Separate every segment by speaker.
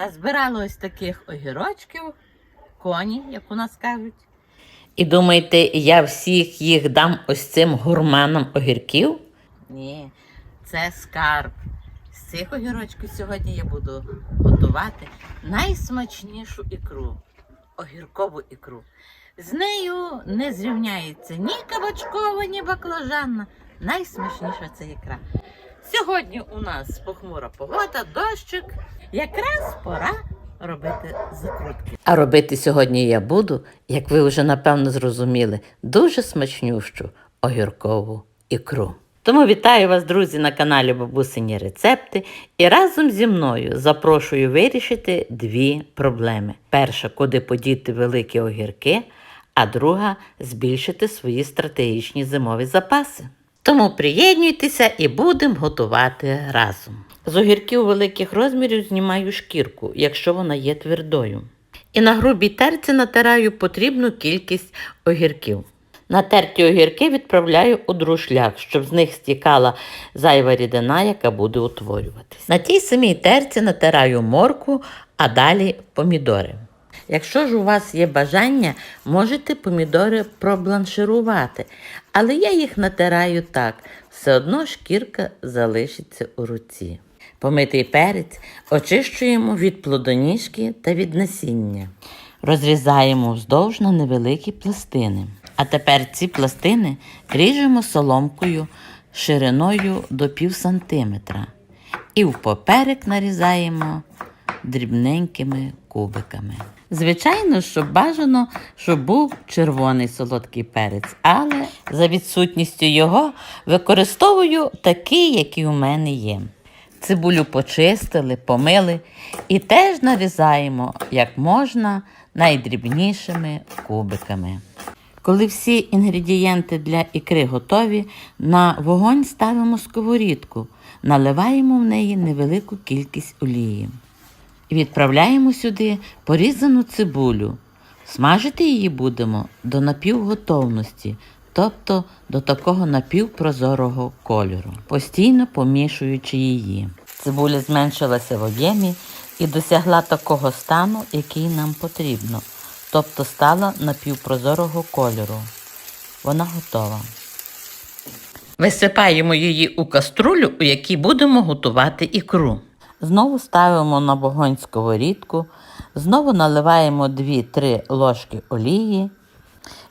Speaker 1: Назбирали ось таких огірочків, коні, як у нас кажуть.
Speaker 2: І думаєте, я всіх їх дам ось цим гурманам огірків?
Speaker 1: Ні, це скарб. З цих огірочків сьогодні я буду готувати найсмачнішу ікру огіркову ікру. З нею не зрівняється ні кабачкова, ні баклажанна. Найсмачніша це ікра. Сьогодні у нас похмура погода, дощик. Якраз пора робити закрутки.
Speaker 2: А робити сьогодні я буду, як ви вже напевно зрозуміли, дуже смачнющу огіркову ікру. Тому вітаю вас, друзі, на каналі Бабусині Рецепти і разом зі мною запрошую вирішити дві проблеми: перша, куди подіти великі огірки, а друга збільшити свої стратегічні зимові запаси. Тому приєднуйтеся і будемо готувати разом. З огірків великих розмірів знімаю шкірку, якщо вона є твердою. І на грубій терці натираю потрібну кількість огірків. Натерті огірки відправляю у друшляк, щоб з них стікала зайва рідина, яка буде утворюватись. На тій самій терці натираю морку, а далі помідори. Якщо ж у вас є бажання, можете помідори пробланширувати, але я їх натираю так, все одно шкірка залишиться у руці. Помитий перець очищуємо від плодоніжки та від насіння. Розрізаємо вздовж на невеликі пластини. А тепер ці пластини ріжемо соломкою шириною до пів сантиметра. І впоперек нарізаємо дрібненькими кубиками. Звичайно, що бажано, щоб був червоний солодкий перець, але за відсутністю його використовую такий, який у мене є. Цибулю почистили, помили і теж нарізаємо як можна найдрібнішими кубиками. Коли всі інгредієнти для ікри готові, на вогонь ставимо сковорідку, наливаємо в неї невелику кількість олії. І відправляємо сюди порізану цибулю. Смажити її будемо до напівготовності, тобто до такого напівпрозорого кольору, постійно помішуючи її. Цибуля зменшилася в об'ємі і досягла такого стану, який нам потрібно, тобто стала напівпрозорого кольору. Вона готова. Висипаємо її у каструлю, у якій будемо готувати ікру. Знову ставимо на вогонь сковорідку, знову наливаємо 2-3 ложки олії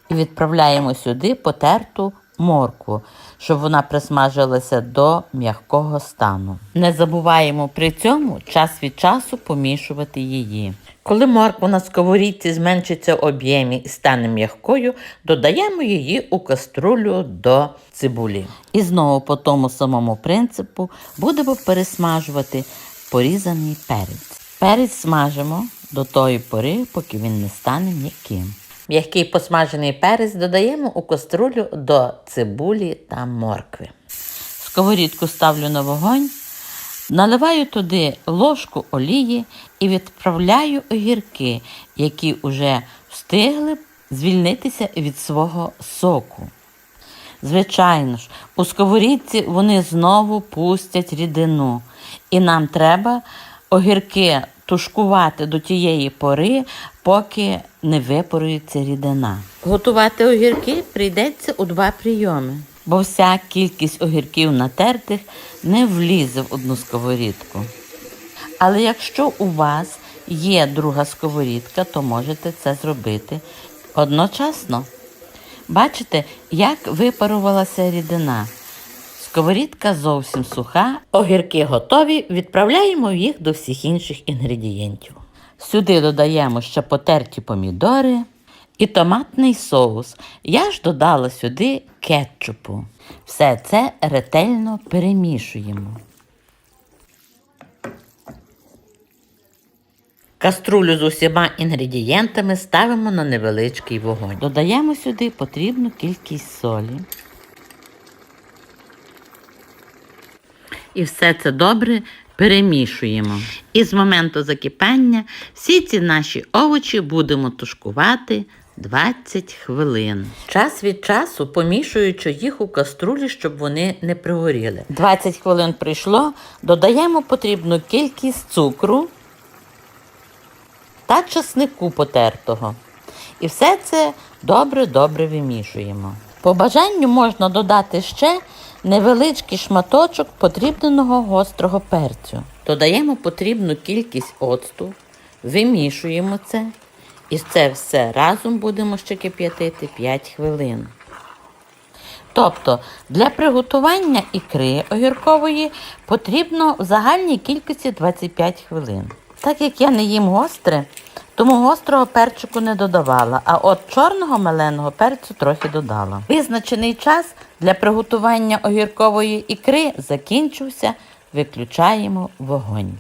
Speaker 2: і відправляємо сюди потерту моркву, щоб вона присмажилася до м'якого стану. Не забуваємо при цьому час від часу помішувати її. Коли морква на сковорідці зменшиться в об'ємі і стане м'якою, додаємо її у каструлю до цибулі. І знову по тому самому принципу будемо пересмажувати порізаний перець. Перець смажимо до тої пори, поки він не стане м'яким. М'який посмажений перець додаємо у каструлю до цибулі та моркви. Сковорідку ставлю на вогонь, наливаю туди ложку олії і відправляю огірки, які вже встигли звільнитися від свого соку. Звичайно ж, у сковорідці вони знову пустять рідину, і нам треба огірки тушкувати до тієї пори, поки не випарується рідина. Готувати огірки прийдеться у два прийоми, бо вся кількість огірків натертих не влізе в одну сковорідку. Але якщо у вас є друга сковорідка, то можете це зробити одночасно. Бачите, як випарувалася рідина. Сковорідка зовсім суха, огірки готові, відправляємо їх до всіх інших інгредієнтів. Сюди додаємо ще потерті помідори і томатний соус. Я ж додала сюди кетчупу. Все це ретельно перемішуємо. Каструлю з усіма інгредієнтами ставимо на невеличкий вогонь. Додаємо сюди потрібну кількість солі. І все це добре перемішуємо. І з моменту закипання всі ці наші овочі будемо тушкувати 20 хвилин. Час від часу помішуючи їх у каструлі, щоб вони не пригоріли. 20 хвилин прийшло, додаємо потрібну кількість цукру та часнику потертого. І все це добре-добре вимішуємо. По бажанню можна додати ще невеличкий шматочок потрібного гострого перцю. Додаємо потрібну кількість оцту, вимішуємо це. І це все разом будемо ще кип'ятити 5 хвилин. Тобто для приготування ікри огіркової потрібно в загальній кількості 25 хвилин. Так як я не їм гостре, тому гострого перчику не додавала, а от чорного меленого перцю трохи додала. Визначений час для приготування огіркової ікри закінчився, виключаємо вогонь.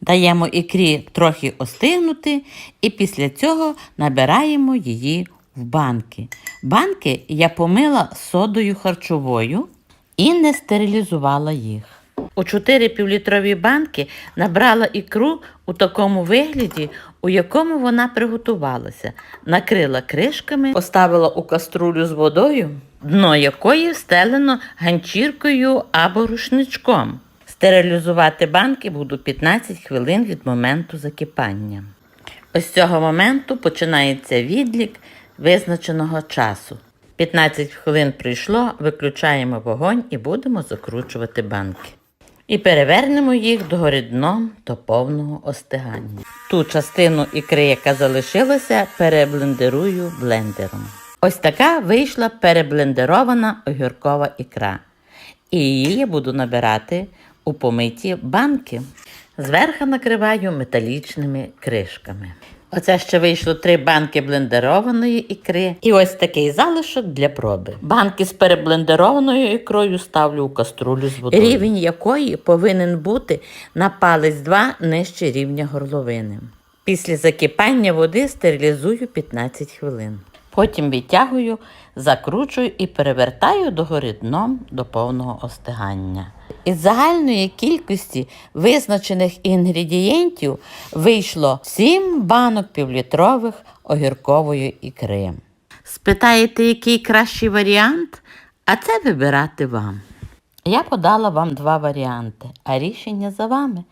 Speaker 2: Даємо ікрі трохи остигнути і після цього набираємо її в банки. Банки я помила содою харчовою і не стерилізувала їх. У 4 півлітрові банки набрала ікру у такому вигляді, у якому вона приготувалася. Накрила кришками, поставила у каструлю з водою, дно якої встелено ганчіркою або рушничком. Стерилізувати банки буду 15 хвилин від моменту закипання. Ось цього моменту починається відлік визначеного часу. 15 хвилин прийшло, виключаємо вогонь і будемо закручувати банки. І перевернемо їх догори дном до повного остигання. Ту частину ікри, яка залишилася, переблендерую блендером. Ось така вийшла переблендерована огіркова ікра. І її буду набирати у помиті банки. Зверху накриваю металічними кришками. Оце ще вийшло три банки блендерованої ікри. І ось такий залишок для проби. Банки з переблендерованою ікрою ставлю у каструлю з водою. Рівень якої повинен бути на палець 2 нижче рівня горловини. Після закипання води стерилізую 15 хвилин. Потім відтягую, закручую і перевертаю догори дном до повного остигання. Із загальної кількості визначених інгредієнтів вийшло 7 банок півлітрових огіркової ікри. Спитаєте, який кращий варіант? А це вибирати вам. Я подала вам два варіанти, а рішення за вами.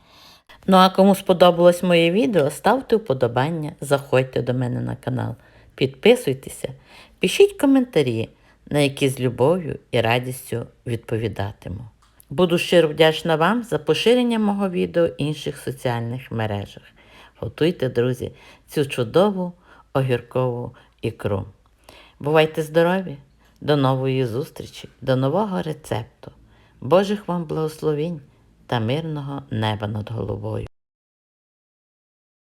Speaker 2: Ну а кому сподобалось моє відео, ставте вподобання, заходьте до мене на канал, підписуйтеся, пишіть коментарі, на які з любов'ю і радістю відповідатиму. Буду щиро вдячна вам за поширення мого відео в інших соціальних мережах. Готуйте, друзі, цю чудову огіркову ікру. Бувайте здорові! До нової зустрічі, до нового рецепту. Божих вам благословінь та мирного неба над головою.